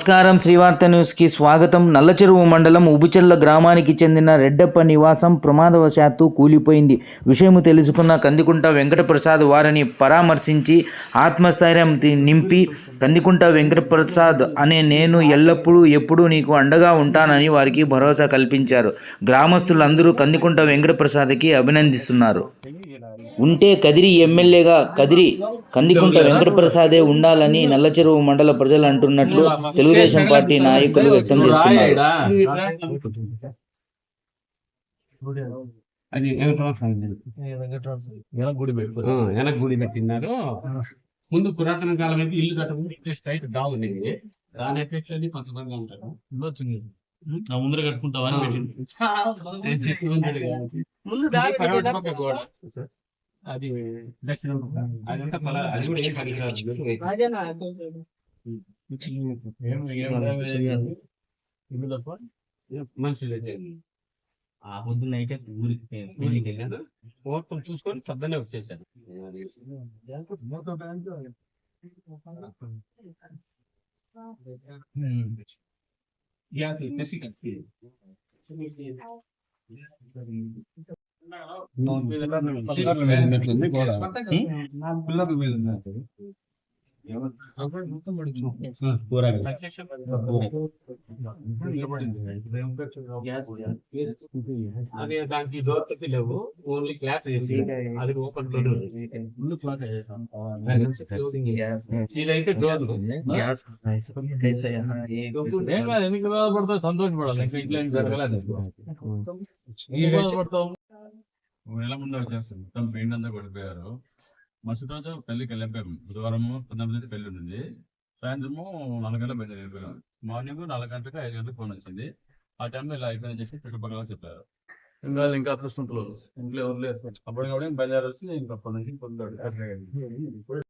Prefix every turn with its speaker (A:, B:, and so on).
A: నమస్కారం. శ్రీవార్త న్యూస్కి స్వాగతం. నల్లచెరువు మండలం ఉబుచెర్ల గ్రామానికి చెందిన రెడ్డప్ప నివాసం ప్రమాదవశాత్తు కూలిపోయింది. విషయం తెలుసుకున్న కందికుంట వెంకటప్రసాద్ వారిని పరామర్శించి ఆత్మస్థైర్యం నింపి కందికుంట వెంకటప్రసాద్ అనే నేను ఎల్లప్పుడూ ఎప్పుడూ నీకు అండగా ఉంటానని వారికి భరోసా కల్పించారు. గ్రామస్తులందరూ కందికుంట వెంకటప్రసాద్కి అభినందిస్తున్నారు. ఉంటే కదిరి ఎమ్మెల్యేగా కదిరి కందికుంట వెంకటప్రసాదే ఉండాలని నల్లచెరువు మండల ప్రజలు అంటున్నట్లు తెలుగుదేశం పార్టీ నాయకులు వ్యక్తం చేస్తున్నారు.
B: అది వెనక గుడి పెట్టినారు ముందు పురాతన కాలం అయితే ఇల్లు కట్టకుండా ఇట్లా స్ట్రైట్ డా ఉండేది. దాని ఎఫెక్ట్ అది కొంతమంది ఉంటారు.
C: ముందర కట్టుకుంటావా అని పెట్టింది.
B: గోడ. అది దక్షిణ. అదంతా అది కూడా ఏం పనికిరాదు. మనుషులు
D: ఆ పొద్దున్న అయితే ఊరికి
B: ఊరికి వెళ్ళాను చూసుకొని పొద్దున్నే వచ్చేసాను
D: పిల్లల మీద
B: అదే దానికి దోరకటి లేవు ఓన్లీ క్లాస్ వేసి అది ఓపెన్ డోర్ ఇదైతే డోర్
C: బాధపడతావు సంతోషపడాలి ఇంకా జరగలేదు బాధపడతావు
E: ముందు వచ్చేస్తుంది మొత్తం పెయింట్ అంతా పడిపోయారు మరుసటి రోజు పెళ్ళికి వెళ్ళిపోయాము. బుధవారం పంతొమ్మిది పెళ్ళి ఉంది సాయంత్రము నాలుగు గంటల బయట వెళ్ళిపోయాం మార్నింగ్ నాలుగు గంటలకు ఐదు గంటలకు ఫోన్ వచ్చింది. ఆ టైంలో ఇలా అయిపోయిందని చెప్పి చుట్టుపక్కల చెప్పారు.
C: ఇంకా ఇంకా అదృష్టం ఇంట్లో ఎవరు లేరు.
E: అప్పుడు కూడా బయలుదేరి వచ్చి ఇంకా అప్పటి నుంచి పొందాడు